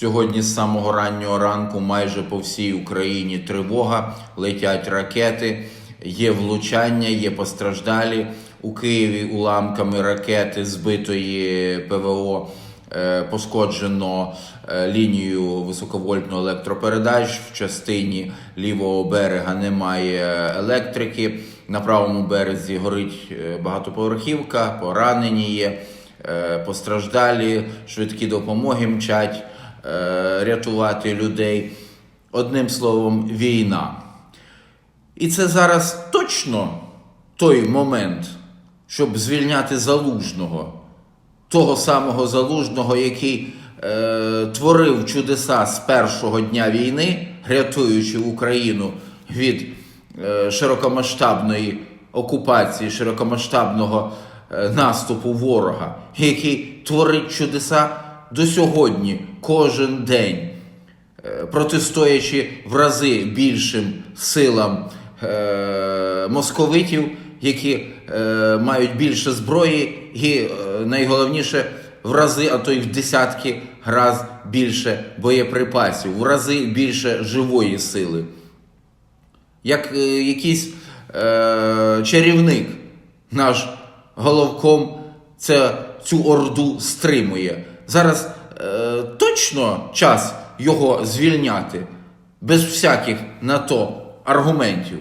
Сьогодні з самого раннього ранку майже по всій Україні тривога, летять ракети, є влучання, є постраждалі. У Києві уламками ракети збитої ПВО е, пошкоджено е, лінію високовольтного електропередач. В частині лівого берега немає електрики. На правому березі горить е, багатоповерхівка, поранені є, постраждалі, швидкі допомоги мчать рятувати людей. Одним словом, війна. І це зараз точно той момент, щоб звільняти залужного, того самого залужного, який е, творив чудеса з першого дня війни, рятуючи Україну від е, широкомасштабної окупації, широкомасштабного е, наступу ворога, який творить чудеса до сьогодні, кожен день е, протистоячи в рази більшим силам е, московитів, які е, мають більше зброї, і найголовніше в рази, а то й в десятки раз більше боєприпасів, в рази більше живої сили. Як якийсь е, чарівник, наш головком це, цю орду стримує. Зараз е, точно час його звільняти без всяких на то аргументів.